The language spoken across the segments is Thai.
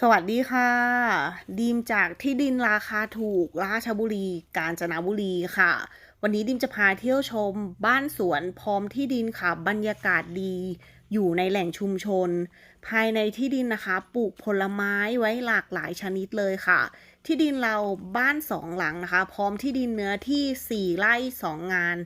สวัสดีค่ะ ดีมจากที่ดินราคาถูกราชบุรีกาญจนบุรีค่ะ วันนี้ดิมจะพาเที่ยวชม บ้านสวนพร้อมที่ดินค่ะ บรรยากาศดี อยู่ในแหล่งชุมชน ภายในที่ดินนะคะ ปลูกผลไม้ไว้หลากหลายชนิดเลยค่ะ ที่ดินเราบ้านสองหลังนะคะ พร้อมที่ดินเนื้อที่ 4 ไร่ 2 งาน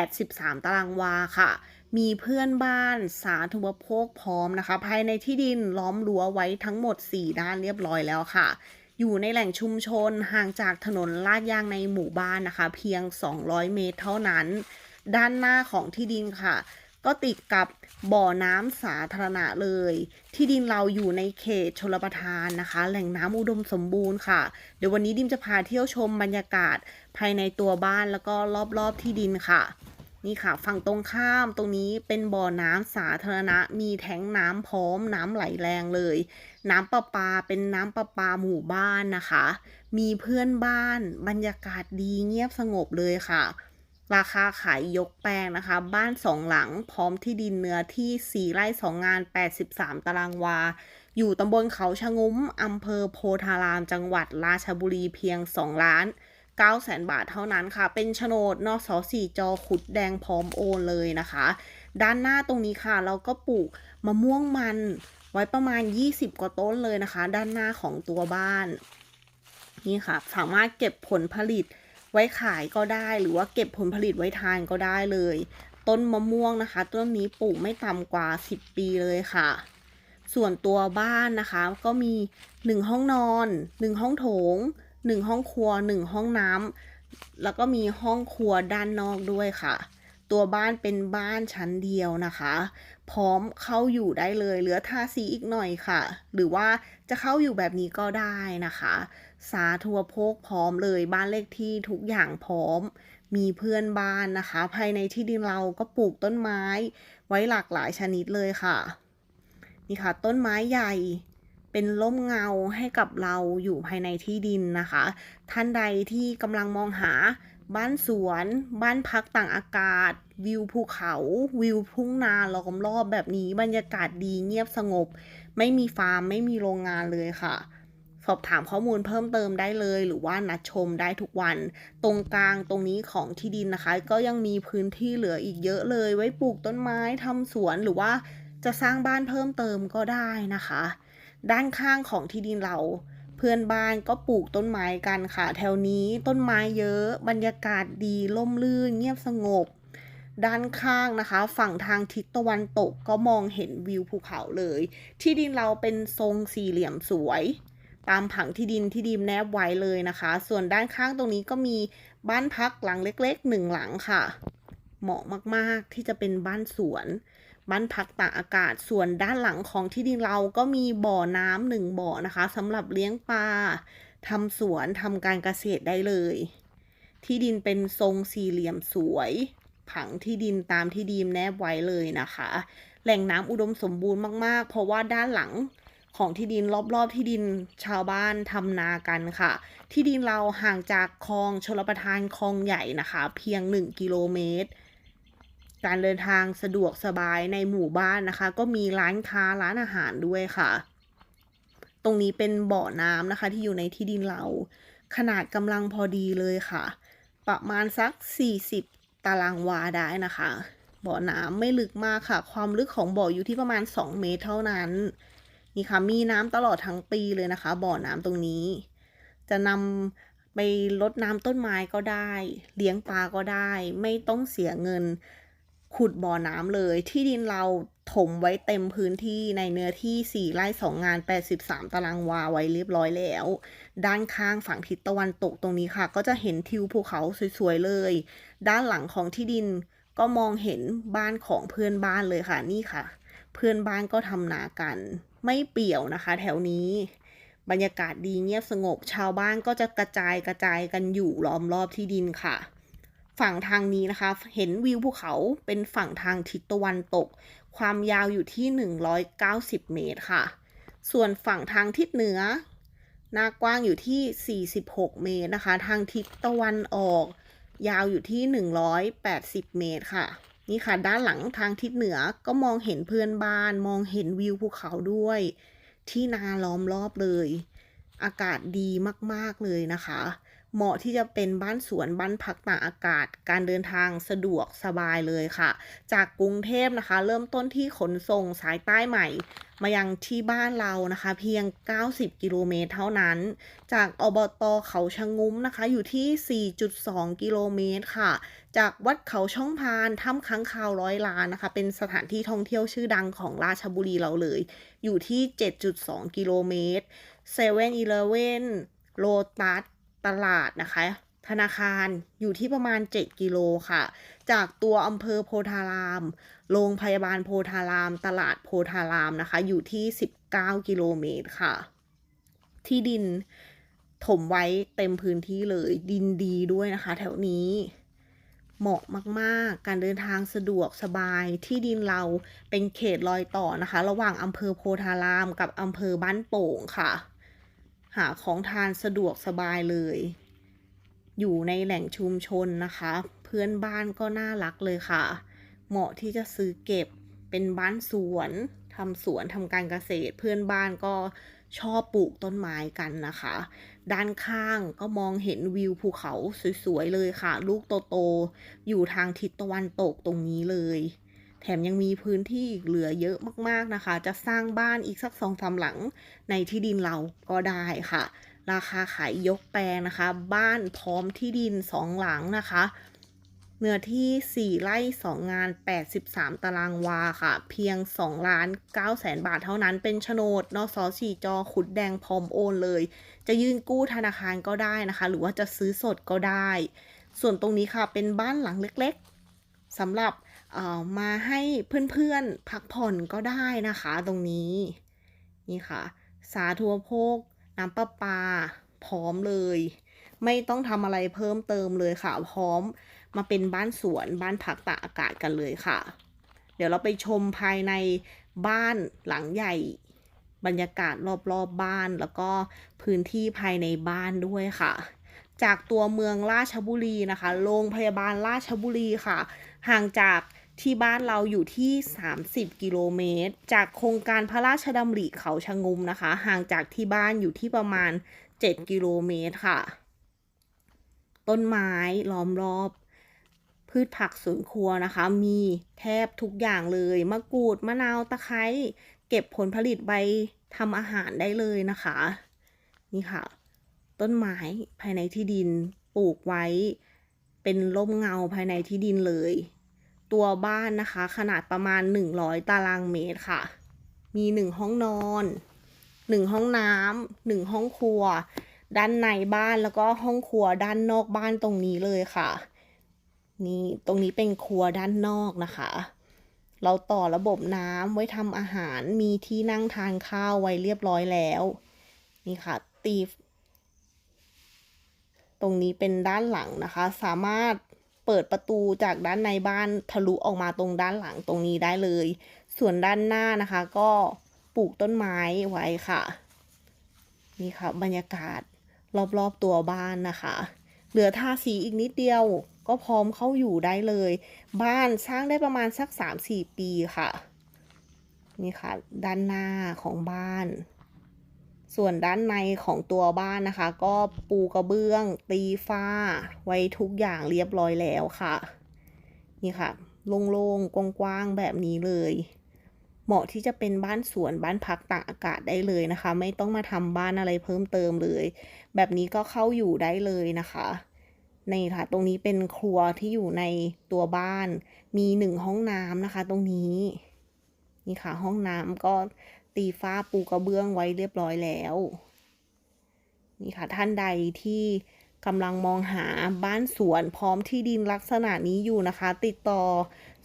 83 ตารางวาค่ะ มีเพื่อนบ้านสาธารณูปโภคพร้อมนะคะ ภายในที่ดินล้อมรั้วไว้ทั้งหมด 4 ด้านเรียบร้อยแล้วค่ะ อยู่ในแหล่งชุมชนห่างจากถนนลาดยางในหมู่บ้านนะคะ เพียง 200 เมตรเท่านั้น ด้านหน้าของที่ดินค่ะ ก็ติดกับบ่อน้ำสาธารณะเลย ที่ดินเราอยู่ในเขตชลประทานนะคะ แหล่งน้ำอุดมสมบูรณ์ค่ะ เดี๋ยววันนี้ดิมจะพาเที่ยวชมบรรยากาศภายในตัวบ้านแล้วก็รอบๆที่ดินค่ะ นี่ค่ะ ฝั่งตรงข้ามตรงนี้เป็นบ่อน้ำสาธารณะ มีแทงน้ำพร้อมน้ำไหลแรงเลย น้ำประปาเป็นน้ำประปาหมู่บ้านนะคะ มีเพื่อนบ้าน บรรยากาศดีเงียบสงบเลยค่ะ ราคาขายยกแปลงนะคะ บ้านสองหลังพร้อมที่ดินเนื้อที่ 4 ไร่ 2 งาน 83 ตารางวา อยู่ตำบลเขาชะงุ้มอำเภอโพธารามจังหวัดราชบุรีเพียง 2 ล้าน 9แสนบาทเท่านั้นค่ะ เป็นโฉนดนสสี่จอขุดแดงพร้อมโอนเลยนะคะ ด้านหน้าตรงนี้ค่ะ เราก็ปลูกมะม่วงมันไว้ประมาณ 20 กว่าต้นเลยนะคะ ด้านหน้าของตัวบ้าน นี่ค่ะ สามารถเก็บผลผลิตไว้ขายก็ได้ หรือว่าเก็บผลผลิตไว้ทานก็ได้เลย ต้นมะม่วงนะคะ ต้นนี้ปลูกไม่ต่ำกว่า 10 ปีเลยค่ะส่วนตัวบ้านนะคะก็มี 1 ห้องนอน 1 ห้องโถง 1 ห้องครัว 1 ห้องน้ำแล้วก็มีห้องครัวด้านนอกด้วยค่ะ ตัวบ้านเป็นบ้านชั้นเดียวนะคะ พร้อมเข้าอยู่ได้เลย เหลือทาสีอีกหน่อยค่ะ หรือว่าจะเข้าอยู่แบบนี้ก็ได้นะคะ สาธารณโภคพร้อมเลยบ้านเลขที่ทุกอย่างพร้อมมีเพื่อนบ้านนะคะ ภายในที่ดินเราก็ปลูกต้นไม้ ไว้หลากหลายชนิดเลยค่ะ นี่ค่ะ ต้นไม้ใหญ่ เป็นร่มเงาให้กับเราอยู่ภายในที่ดินนะคะ ท่านใดที่กำลังมองหาบ้านสวน บ้านพักต่างอากาศ วิวภูเขา วิวทุ่งนาล้อมรอบแบบนี้บรรยากาศดีเงียบสงบ ไม่มีฟาร์มไม่มีโรงงานเลยค่ะ สอบถามข้อมูลเพิ่มเติมได้เลย หรือว่านัดชมได้ทุกวัน ตรงกลางตรงนี้ของที่ดินนะคะ ก็ยังมีพื้นที่เหลืออีกเยอะเลย ไว้ปลูกต้นไม้ทำสวนหรือว่าจะสร้างบ้านเพิ่มเติมก็ได้นะคะ ด้านข้างของที่ดินเรา เพื่อนบ้านก็ปลูกต้นไม้กันค่ะ แถวนี้ต้นไม้เยอะบรรยากาศดีร่มรื่น เงียบสงบ ด้านข้างนะคะ ฝั่งทางทิศตะวันตกก็มองเห็นวิวภูเขาเลย ที่ดินเราเป็นทรงสี่เหลี่ยมสวยตามผังที่ดินที่ดีมแนบไว้เลยนะคะ ส่วนด้านข้างตรงนี้ก็มีบ้านพักหลังเล็กๆหนึ่งหลังค่ะ เหมาะมากๆที่จะเป็นบ้านสวน บ้านพักตากอากาศ ส่วนด้านหลังของที่ดินเราก็มีบ่อน้ำหนึ่งบ่อนะคะสำหรับเลี้ยงปลาทำสวนทำการเกษตรได้เลย ที่ดินเป็นทรงสี่เหลี่ยมสวย ผังที่ดินตามที่ดีมแนบไว้เลยนะคะ แหล่งน้ำอุดมสมบูรณ์มากๆ เพราะว่าด้านหลังของที่ดินรอบๆที่ดินชาวบ้านทำนากันค่ะ ที่ดินเราห่างจากคลองชลประทานคลองใหญ่นะคะ เพียง 1 กิโลเมตร การเดินทางสะดวกสบายในหมู่บ้านนะคะ ก็มีร้านค้าร้านอาหารด้วยค่ะ ตรงนี้เป็นบ่อน้ำนะคะ ที่อยู่ในที่ดินเรา ขนาดกำลังพอดีเลยค่ะ ประมาณสัก 40 ตารางวาได้นะคะ บ่อน้ำไม่ลึกมากค่ะ ความลึกของบ่ออยู่ที่ประมาณ 2 เมตรเท่านั้นนี่ค่ะมีน้ำตลอดทั้งปีเลยนะคะ บ่อน้ำตรงนี้ จะนำไปรดน้ำต้นไม้ก็ได้ เลี้ยงปลาก็ได้ ไม่ต้องเสียเงิน ขุดบ่อน้ำเลย ที่ดินเราถมไว้เต็มพื้นที่ในเนื้อที่ 4 ไร่ 2 งาน 83 ตารางวาไว้เรียบร้อยแล้ว ด้านข้างฝั่งทิศตะวันตกตรงนี้ค่ะ ก็จะเห็นทิวภูเขาสวย ๆ เลย ด้านหลังของที่ดินก็มองเห็นบ้านของเพื่อนบ้านเลยค่ะนี่ค่ะ เพื่อนบ้านก็ทำนากัน ไม่เปี่ยวนะคะ แถวนี้ บรรยากาศดีเงียบสงบ ชาวบ้านก็จะกระจายกระจายกันอยู่ล้อมรอบที่ดินค่ะ ฝั่งทางนี้นะคะ เห็นวิวภูเขาเป็นฝั่งทางทิศตะวันตก ความยาวอยู่ที่ 190 เมตรค่ะ ส่วนฝั่งทางทิศเหนือ หน้ากว้างอยู่ที่ 46 เมตรนะคะ ทางทิศตะวันออก ยาวอยู่ที่ 180 เมตรค่ะ นี่ค่ะ ด้านหลังทางทิศเหนือก็มองเห็นเพื่อนบ้าน มองเห็นวิวภูเขาด้วย ที่นาล้อมรอบเลย อากาศดีมาก ๆ เลยนะคะ เหมาะที่จะเป็นบ้านสวนบ้านพักตากอากาศ การเดินทางสะดวกสบายเลยค่ะ จากกรุงเทพนะคะ เริ่มต้นที่ขนส่งสายใต้ใหม่ มายังที่บ้านเรานะคะ เพียง 90 กิโลเมตรเท่านั้น จากอบตเขาชะงุ้มนะคะ อยู่ที่ 4.2 กิโลเมตรค่ะ จากวัดเขาช่องพานถ้ำค้างคาวร้อยล้านนะคะ เป็นสถานที่ท่องเที่ยวชื่อดังของราชบุรีเราเลย อยู่ที่ 7.2 กิโลเมตรเซเว่นอีเลฟเว่นโลตัส ตลาดนะคะ ธนาคารอยู่ที่ประมาณ 7 กิโลค่ะ จากตัวอำเภอโพธาราม โรงพยาบาลโพธาราม ตลาดโพธารามนะคะ อยู่ที่ 19 กิโลเมตรค่ะ ที่ดินถมไว้เต็มพื้นที่เลยดินดีด้วยนะคะ แถวนี้เหมาะมากๆ การเดินทางสะดวกสบายที่ดินเราเป็นเขตรอยต่อนะคะ ระหว่างอำเภอโพธารามกับอำเภอบ้านโป่งค่ะ หาของทานสะดวกสบายเลย อยู่ในแหล่งชุมชนนะคะ เพื่อนบ้านก็น่ารักเลยค่ะ เหมาะที่จะซื้อเก็บเป็นบ้านสวนทำสวนทำการเกษตร เพื่อนบ้านก็ชอบปลูกต้นไม้กันนะคะ ด้านข้างก็มองเห็นวิวภูเขาสวยๆเลยค่ะ ลูกโตๆอยู่ทางทิศตะวันตกตรงนี้เลย แถมยังมีพื้นที่อีกเหลือเยอะมากๆนะคะ จะสร้างบ้านอีกสักสองสามหลังในที่ดินเราก็ได้ค่ะ ราคาขายยกแปลงนะคะ บ้านพร้อมที่ดินสองหลังนะคะ เนื้อที่ 4 ไร่ 2 งาน 83 ตารางวาค่ะ เพียง 2 ล้าน9แสนบาทเท่านั้นเป็นโฉนดนสสี่จอขุดแดงพร้อมโอนเลย จะยื่นกู้ธนาคารก็ได้นะคะ หรือว่าจะซื้อสดก็ได้ ส่วนตรงนี้ค่ะเป็นบ้านหลังเล็กๆสำหรับ มาให้เพื่อนๆพักผ่อนก็ได้นะคะตรงนี้ นี่ค่ะ สาธูปโภคน้ำประปา พร้อมเลย ไม่ต้องทำอะไรเพิ่มเติมเลยค่ะ พร้อมมาเป็นบ้านสวนบ้านพักตากอากาศกันเลยค่ะ เดี๋ยวเราไปชมภายในบ้านหลังใหญ่ บรรยากาศรอบๆบบ้าน แล้วก็พื้นที่ภายในบ้านด้วยค่ะ จากตัวเมืองราชบุรีนะคะ โรงพยาบาลราชบุรีค่ะ ห่างจากที่บ้านเราอยู่ที่ 30 กิโลเมตร จากโครงการพระราชดำริเขาชะงุมนะคะ ห่างจากที่บ้านอยู่ที่ประมาณ 7 กิโลเมตรค่ะ ต้นไม้ล้อมรอบ พืชผักสวนครัวนะคะ มีแทบทุกอย่างเลย มะกรูด มะนาว ตะไคร้ เก็บผลผลิตใบทำอาหารได้เลยนะคะ นี่ค่ะ ต้นไม้ภายในที่ดินปลูกไว้ เป็นร่มเงาภายในที่ดินเลย ตัวบ้านนะคะ ขนาดประมาณ 100 ตารางเมตรค่ะ มี 1 ห้องนอน 1 ห้องน้ำหนึ่งห้องครัว ด้านในบ้านแล้วก็ห้องครัวด้านนอกบ้านตรงนี้เลยค่ะ นี่ตรงนี้เป็นครัวด้านนอกนะคะ เราต่อระบบน้ำไว้ทำอาหารมีที่นั่งทานข้าวไว้เรียบร้อยแล้ว นี่ค่ะ ตี ตรงนี้เป็นด้านหลังนะคะ สามารถ เปิดประตูจากด้านในบ้านทะลุออกมาตรงด้านหลังตรงนี้ได้เลย ส่วนด้านหน้านะคะก็ปลูกต้นไม้ไว้ค่ะ นี่ค่ะบรรยากาศรอบๆตัวบ้านนะคะ เหลือทาสีอีกนิดเดียวก็พร้อมเข้าอยู่ได้เลย บ้านสร้างได้ประมาณสัก 3-4 ปีค่ะ นี่ค่ะ ด้านหน้าของบ้าน ส่วนด้านในของตัวบ้านนะคะ ก็ปูกระเบื้อง ตีฝ้า ไว้ทุกอย่างเรียบร้อยแล้วค่ะ นี่ค่ะ โล่งๆ กว้างๆ แบบนี้เลย เหมาะที่จะเป็นบ้านสวนบ้านพักตากอากาศได้เลยนะคะ ไม่ต้องมาทำบ้านอะไรเพิ่มเติมเลย แบบนี้ก็เข้าอยู่ได้เลยนะคะนี่ค่ะ ตรงนี้เป็นครัวที่อยู่ในตัวบ้าน มีหนึ่งห้องน้ำนะคะ ตรงนี้ นี่ค่ะ ห้องน้ำก็ ตีฝ้าปูกระเบื้องไว้เรียบร้อยแล้ว นี่ค่ะท่านใดที่กำลังมองหาบ้านสวนพร้อมที่ดินลักษณะนี้อยู่นะคะ ติดต่อ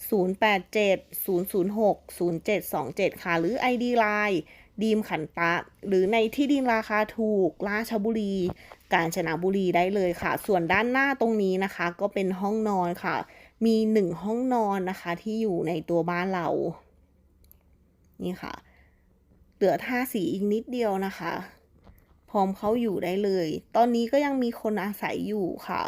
087-006-0727 ค่ะ หรือ ID Line ดีมขันตะ หรือในที่ดินราคาถูก ราชบุรี กาญจนบุรีได้เลยค่ะ ส่วนด้านหน้าตรงนี้นะคะ ก็เป็นห้องนอนค่ะ มีหนึ่งห้องนอนนะคะที่อยู่ในตัวบ้านเรา นี่ค่ะ เหลือทาสีอีกนิดเดียวนะคะ พร้อมเขาอยู่ได้เลย ตอนนี้ก็ยังมีคนอาศัยอยู่ค่ะ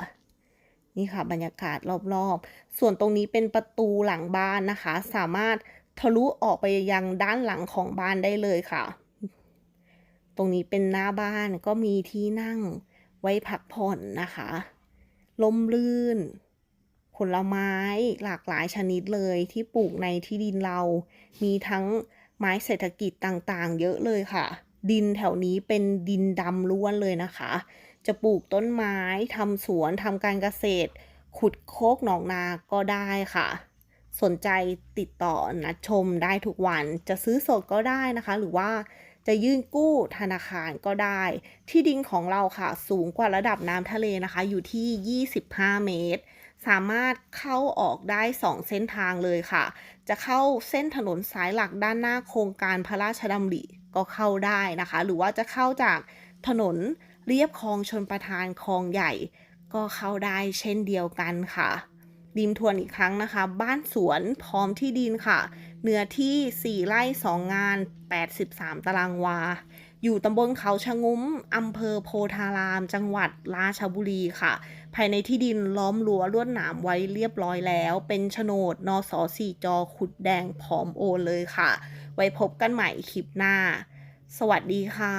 นี่ค่ะ บรรยากาศรอบๆ ส่วนตรงนี้เป็นประตูหลังบ้านนะคะ สามารถทะลุออกไปยังด้านหลังของบ้านได้เลยค่ะ ตรงนี้เป็นหน้าบ้านก็มีที่นั่งไว้พักผ่อนนะคะ ลมลื่น ผลไม้หลากหลายชนิดเลยที่ปลูกในที่ดินเรา มีทั้ง ไม้เศรษฐกิจต่างๆ เยอะเลยค่ะ ดินแถวนี้เป็นดินดำล้วนเลยนะคะ จะปลูกต้นไม้ทำสวนทำการเกษตร ขุดโคกหนองนาก็ได้ค่ะ สนใจติดต่อนัดชมได้ทุกวันจะซื้อสดก็ได้นะคะ หรือว่า จะยื่นกู้ธนาคารก็ได้ ที่ดินของเราค่ะสูงกว่าระดับน้ำทะเลนะคะ อยู่ที่ 25 เมตร สามารถเข้าออกได้ 2 เส้นทางเลยค่ะ จะเข้าเส้นถนนสายหลักด้านหน้าโครงการพระราชดำริก็เข้าได้นะคะ หรือว่าจะเข้าจากถนนเรียบคลองชนประทานคลองใหญ่ ก็เข้าได้เช่นเดียวกันค่ะ ดิมทวนอีกครั้งนะคะ บ้านสวนพร้อมที่ดินค่ะ เนื้อที่ 4 ไร่ 2 งาน 83 ตารางวา อยู่ตำบลเขาชะงุ้มอำเภอโพธาราม จังหวัดราชบุรีค่ะ ภายในที่ดินล้อมรั้วลวดหนามไว้เรียบร้อยแล้ว เป็นโฉนดนสสี่จอขุดแดงพร้อมโอนเลยค่ะ ไว้พบกันใหม่คลิปหน้า สวัสดีค่ะ